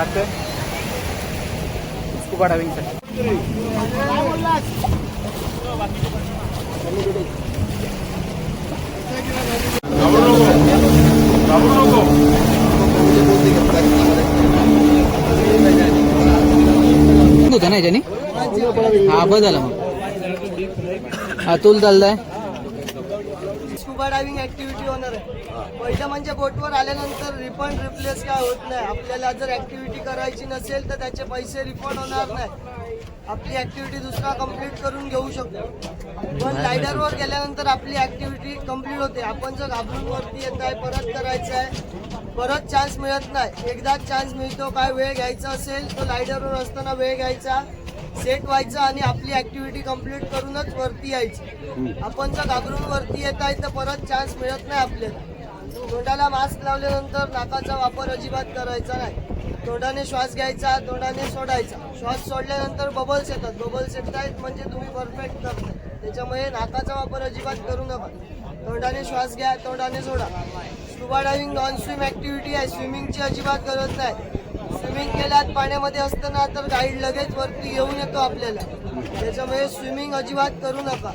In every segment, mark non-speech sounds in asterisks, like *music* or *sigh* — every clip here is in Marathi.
तर आता आम्ही ते जातोय स्कुबा होतं ना याच्याने? हा बस झाला मग. अतुल चाललाय. स्कुबा डायव्हिंग ऍक्टिव्हिटी होणार आहे. पहिलं म्हणजे बोटवर आल्यानंतर रिफंड रिप्लेस काय होत नाही. आपल्याला जर ऍक्टिव्हिटी करायची नसेल तर त्याचे पैसे रिफंड होणार नाही. आपली ऍक्टिव्हिटी दुसरा कंप्लीट करून घेऊ शकतो. पण लायडरवर गेल्यानंतर आपली ऍक्टिव्हिटी कंप्लीट होते. आपण जर घाबरून वरती येत आहे परत करायचं आहे परत चान्स मिळत नाही. एकदाच चान्स मिळतो काय वेळ घ्यायचा असेल तर लायडरवर असताना वेळ घ्यायचा सेट व्हायचं आणि आपली ऍक्टिव्हिटी कंप्लीट करूनच वरती यायची. आपण जर घाबरून वरती येत आहे तर परत चान्स मिळत नाही आपल्याला. तोंडाला मास्क लावल्यानंतर नाकाचा वापर अजिबात करायचा नाही. तोंडाने श्वास घ्यायचा तोंडाने सोडायचा. श्वास सोडल्यानंतर बबल्स येतात. बबल्स येत आहेत म्हणजे तुम्ही परफेक्ट करता त्याच्यामुळे नाकाचा वापर अजिबात करू नका. तोंडाने श्वास घ्या तोंडाने सोडा. Scuba diving non swim activity आहे. स्विमिंगची अजिबात गरज नाही. स्विमिंग केल्यात पाण्यामध्ये असताना तर गाईड लगेच वरती येऊन येतो आपल्याला. त्याच्यामुळे स्विमिंग अजिबात करू नका.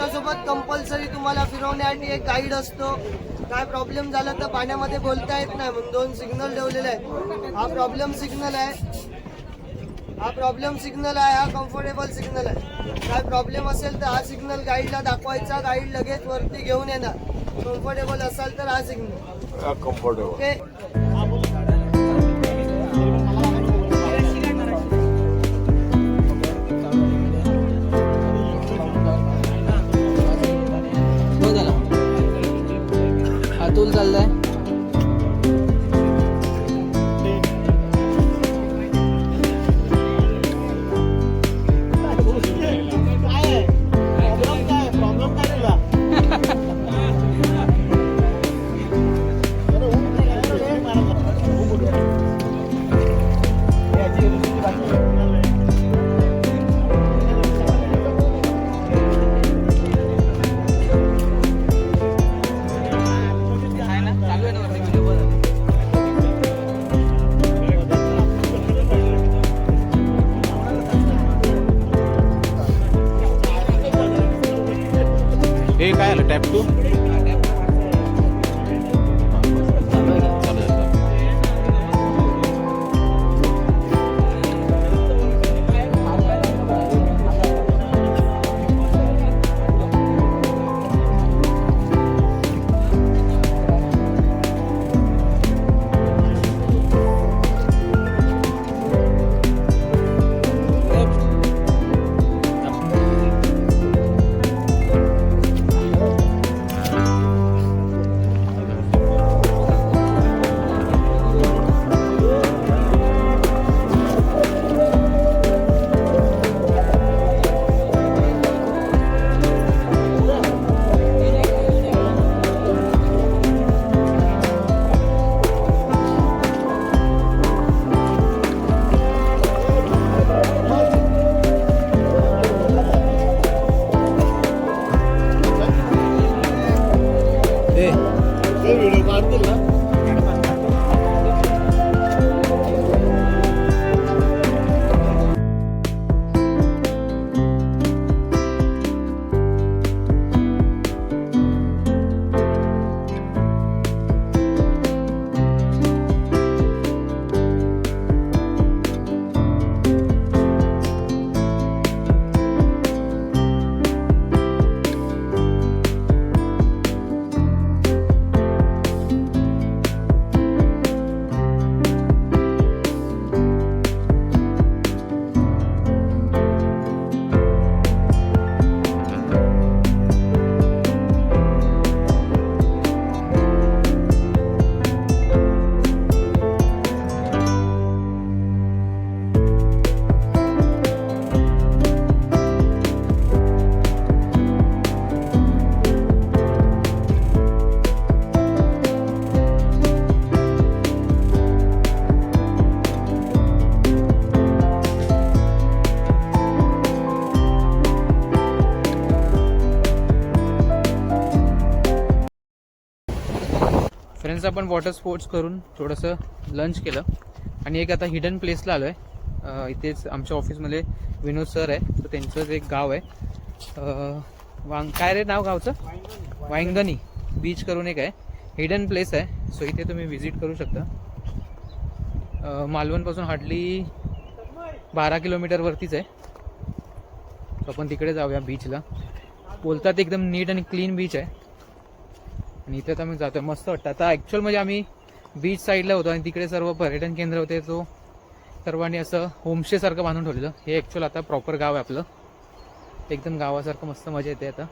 तुमच्यासोबत कंपल्सरी तुम्हाला फिरवण्यासाठी एक गाईड असतो. काय प्रॉब्लेम झाला तर पाण्यामध्ये बोलता येत नाही म्हणून दोन सिग्नल ठेवलेले आहेत. हा प्रॉब्लेम सिग्नल आहे. हा प्रॉब्लेम सिग्नल आहे हा कम्फर्टेबल सिग्नल आहे. काय प्रॉब्लेम असेल तर हा सिग्नल गाईडला दाखवायचा. गाईड लगेच वरती घेऊन येणार. कम्फर्टेबल असाल तर हा सिग्नल कम्फर्टेबल ओके चाललाय आपण वॉटर स्पोर्ट्स करून थोडंसं लंच केलं. आणि एक आता हिडन प्लेसला आलो आहे इथेच आमच्या ऑफिसमध्ये विनोद सर आहे. तर त्यांचंच एक गाव आहे. वांग काय रे नाव गावचं? वांगणी. बीच करून एक आहे. हिडन प्लेस आहे. सो इथे तुम्ही व्हिजिट करू शकता. मालवणपासून हार्डली बारा किलोमीटरवरतीच आहे. सो आपण तिकडे जाऊया बीचला बोलतात एकदम नीट आणि क्लीन बीच आहे. आणि इथे तर मी जातोय. मस्त वाटतं. आता ॲक्च्युअल म्हणजे आम्ही बीच साईडला होतो आणि तिकडे सर्व पर्यटन केंद्र होते. तो सर्वांनी असं होमस्टेसारखं बांधून ठेवलेलं. हे ॲक्च्युअल आता प्रॉपर गाव आहे आपलं. एकदम गावासारखं मस्त मजा येते आता.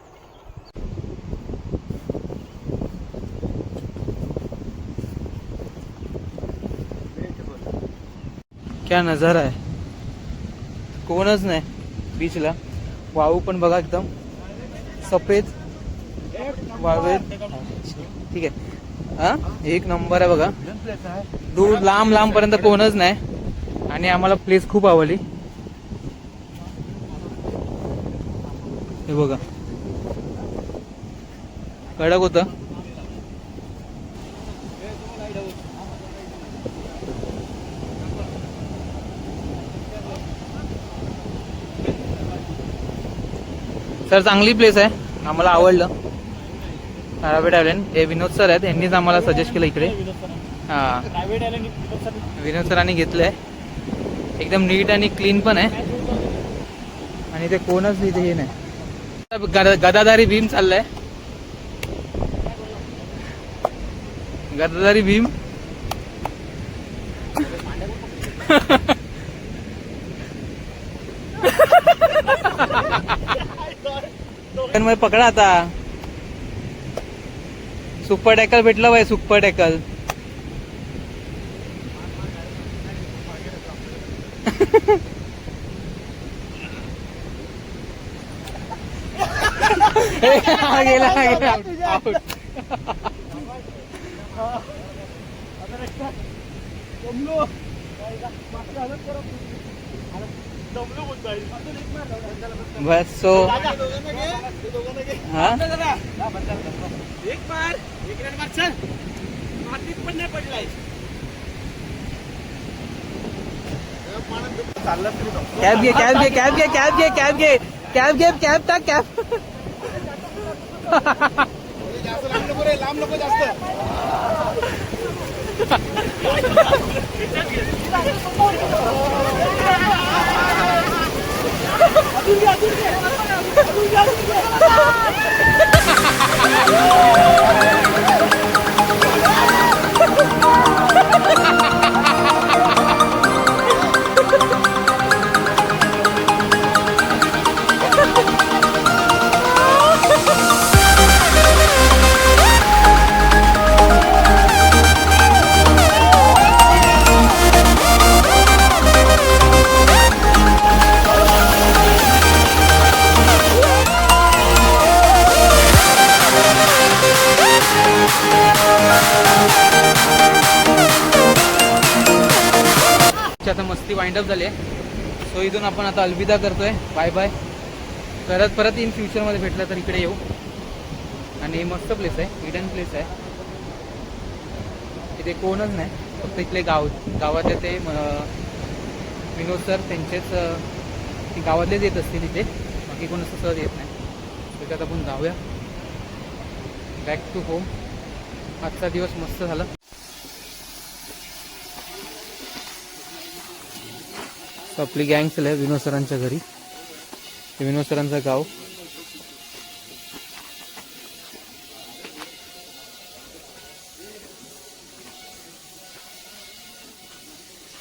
क्या नजारा आहे. कोणच नाही बीचला वाळू पण बघा एकदम. सफेद. वाळवेत. ठीक आहे. हा? एक नंबर आहे बघा. दूर लांब लांब पर्यंत कोणच नाही. आणि आम्हाला प्लेस खूप आवडली. हे बघा. कडक होतं. सर चांगली प्लेस आहे. आम्हाला आवडलं. तारापेठ आयलंड हे विनोद सर आहेत. यांनीच आम्हाला सजेस्ट केलं इकडे. हां. विनोद सरांनी. घेतलंय. एकदम नीट आणि क्लीन पण आहे. आणि ते कोणच इथे हे नाही. गदा- गदाधारी भीम चाललाय. गदाधारी भीम. *laughs* पकडा आता. सुपर टॅकल भेटलं बाय सुपर टॅकल गेला गेला. बस सो हा कॅब घे कॅब घे कॅब घे कॅब घे कॅब घे. कॅब घे कॅब टाक कॅब आता मस्ती वाइंड वाइंडअप झाले सो इथून आपण आता अलविदा करतोय. बाय बाय परत परत इन फ्युचरमध्ये भेटलं तर इकडे येऊ. आणि मस्त प्लेस आहे. हिडन प्लेस आहे. इथे कोणच नाही. फक्त इथले गाव गावातले ते विनोद सर त्यांचेच ती गावातलेच येत असतील इथे. बाकी कोण असं सहज येत नाही. त्याच्यात आपण जाऊया. बॅक टू होम आजचा दिवस मस्त झाला. आपली गँग चल आहे विनोद सरांच्या घरी. विनोद सरांचं गाव.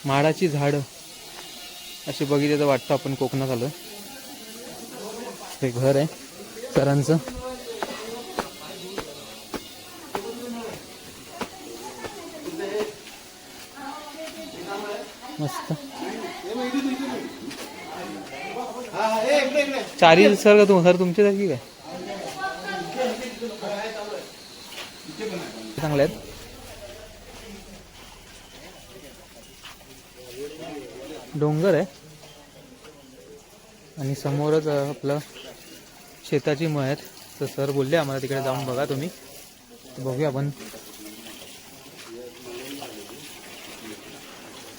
माडाची झाडं. अशी बघितलं तर वाटतं आपण कोकणात आलो हे घर आहे सरांचं. मस्त. चारी सर का तुम सर तुमच्या की काय? चांगले आहेत. डोंगर आहे. आणि समोरच आपलं शेताची मळ आहेत. तर सर बोलले आम्हाला तिकडे जाऊन बघा तुम्ही. बघूया आपण.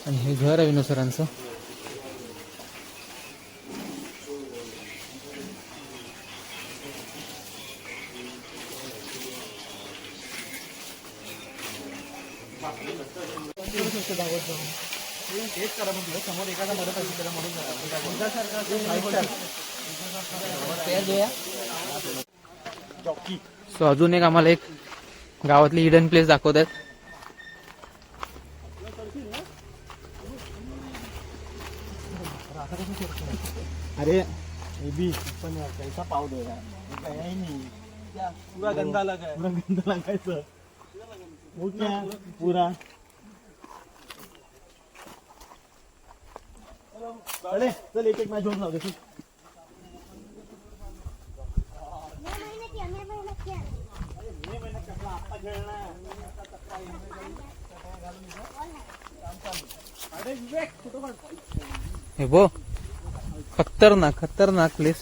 आणि हे घर आहे विनो सरांचं. सो अजून एक आम्हाला एक गावातली हिडन प्लेस दाखवत आहेत अरे भी पण कैसा पाव दे रहा क्या नहीं. पूरा गंदा लगा है पूरा गंदा लगा है पूरा. अरे चल एक एक मॅच होऊन जाऊ दे हे बो खतरनाक खतरनाक प्लेस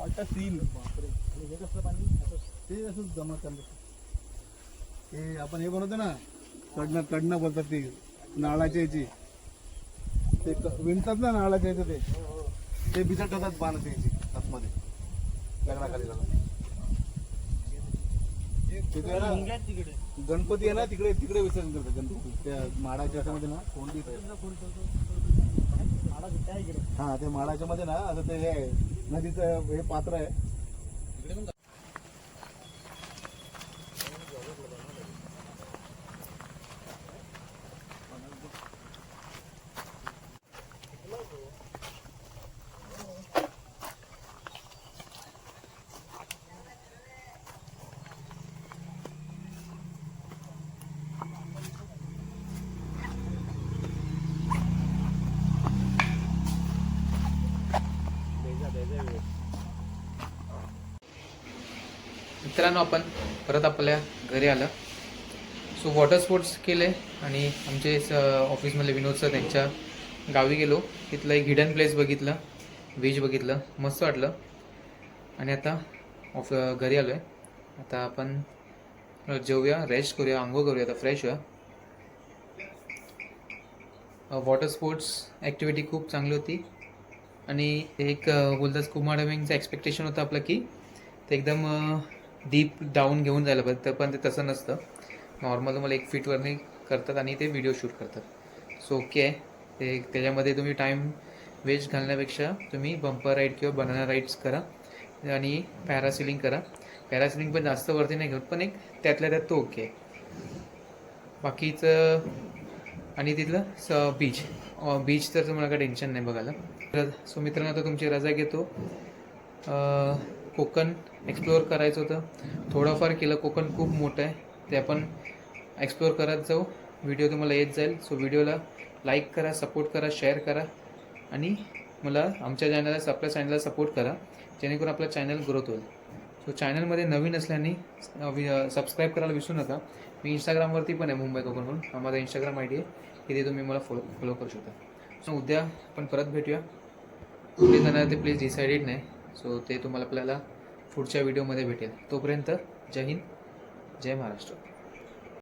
मोठा सीन बापरे. आणि हे कसलं पाणी? असं- ते असं जमा हे आपण हे बनवतो ना कडनं कडनं बोलतात ते नाळाच्या याची. ते विणतात ना नाळाच्या याचं ते. ते ठेवतात बाण त्याची आतमध्ये. लग्नाखाली गणपती आहे ना तिकडे तिकडे विसर्जन करतात गणपती. त्या माडाच्या मध्ये ना कोणती हा ते माडाच्या मध्ये ना असं ते नदीचं हे पात्र आहे. मित्रांनो आपण परत आपल्या घरी आलं. सो वॉटर स्पोर्ट्स केले आणि आमचे ऑफिसमधले विनोद सर त्यांच्या गावी गेलो. तिथलं एक हिडन प्लेस बघितलं बीच बघितलं मस्त वाटलं. आणि आता ऑफ घरी आलो आहे आता आपण जेवूया रेस्ट करूया आंघोळ करूया आता फ्रेश होया वॉटर स्पोर्ट्स ॲक्टिव्हिटी खूप चांगली होती. आणि एक अ, बोलतात कुमार एक्सपेक्टेशन होतं आपलं की ते एकदम डीप डाऊन घेऊन जायला पाहिजे तर पण ते तसं नसतं. नॉर्मल तुम्हाला एक फीटवरनी करतात आणि ते व्हिडिओ शूट करतात. सो ओके आहे ते त्याच्यामध्ये तुम्ही टाईम वेस्ट घालण्यापेक्षा तुम्ही बंपर राईड किंवा बनाना राईड्स करा आणि पॅरासिलिंग करा. पॅरासिलिंग पण जास्त वरती नाही घेत पण एक त्यातल्या त्यात तो ओके आहे बाकीचं आणि तिथलं स बीच बीच तर तुम्हाला काय टेन्शन नाही बघायला. तर सो मित्रांनो आता तुमची रजा घेतो. कोकण एक्सप्लोअर करायचं होतं. थोडंफार केलं. कोकण खूप मोठं आहे. ते आपण एक्सप्लोअर करत जाऊ. व्हिडिओ तुम्हाला येत जाईल. सो व्हिडिओला लाईक करा सपोर्ट करा शेअर करा. आणि मला आमच्या चॅनलला आपल्या चॅनलला सपोर्ट करा. जेणेकरून आपलं चॅनल ग्रोथ होईल. सो चॅनलमध्ये नवीन असल्याने सबस्क्राईब करायला विसरू नका. मी इंस्टाग्रामवरती पण आहे मुंबई कोकण म्हणून. हा माझा इंस्टाग्राम आय डी आहे. तिथे तुम्ही मला फॉलो फॉलो करू शकता. सो उद्या आपण परत भेटूया. कुठे जाणार ते प्लीज डिसाइडेड नाही. सो ते तुम्हाला आपल्याला पुढच्या व्हिडिओमध्ये भेटेल. तोपर्यंत जय हिंद जय महाराष्ट्र.